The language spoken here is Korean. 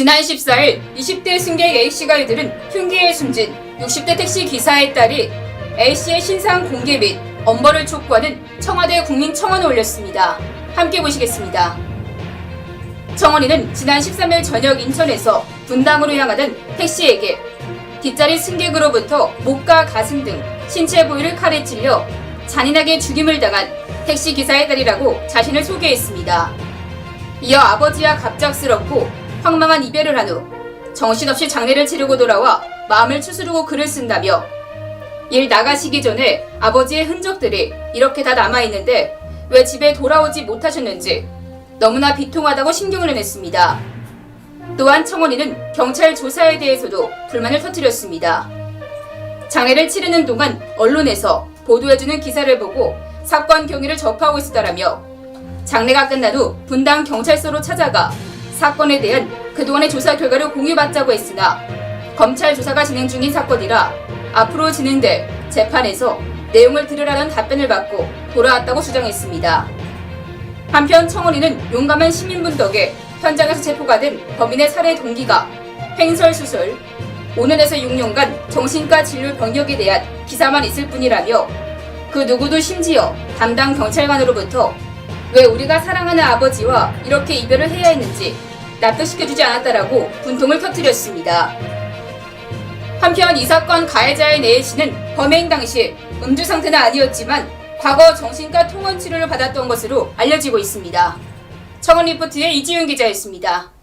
지난 14일 20대 승객 A씨가 이들은 흉기에 숨진 60대 택시 기사의 딸이 A씨의 신상 공개 및 엄벌을 촉구하는 청와대 국민청원을 올렸습니다. 함께 보시겠습니다. 청원인은 지난 13일 저녁 인천에서 분당으로 향하던 택시에게 뒷자리 승객으로부터 목과 가슴 등 신체 부위를 칼에 찔려 잔인하게 죽임을 당한 택시 기사의 딸이라고 자신을 소개했습니다. 이어 아버지와 갑작스럽고 황망한 이별을 한 후 정신없이 장례를 치르고 돌아와 마음을 추스르고 글을 쓴다며 일 나가시기 전에 아버지의 흔적들이 이렇게 다 남아있는데 왜 집에 돌아오지 못하셨는지 너무나 비통하다고 신경을 냈습니다. 또한 청원인은 경찰 조사에 대해서도 불만을 터뜨렸습니다. 장례를 치르는 동안 언론에서 보도해주는 기사를 보고 사건 경위를 접하고 있었다라며 장례가 끝난 후 분당 경찰서로 찾아가 사건에 대한 그동안의 조사 결과를 공유받자고 했으나 검찰 조사가 진행 중인 사건이라 앞으로 진행될 재판에서 내용을 들으라는 답변을 받고 돌아왔다고 주장했습니다. 한편 청원인은 용감한 시민분 덕에 현장에서 체포가 된 범인의 살해 동기가 횡설수설 5년에서 6년간 정신과 진료 병력에 대한 기사만 있을 뿐이라며 그 누구도 심지어 담당 경찰관으로부터 왜 우리가 사랑하는 아버지와 이렇게 이별을 해야 했는지 납득시켜주지 않았다라고 분통을 터뜨렸습니다. 한편 이 사건 가해자의 네일 씨는 범행 당시 음주 상태는 아니었지만 과거 정신과 통원 치료를 받았던 것으로 알려지고 있습니다. 청원 리포트의 이지윤 기자였습니다.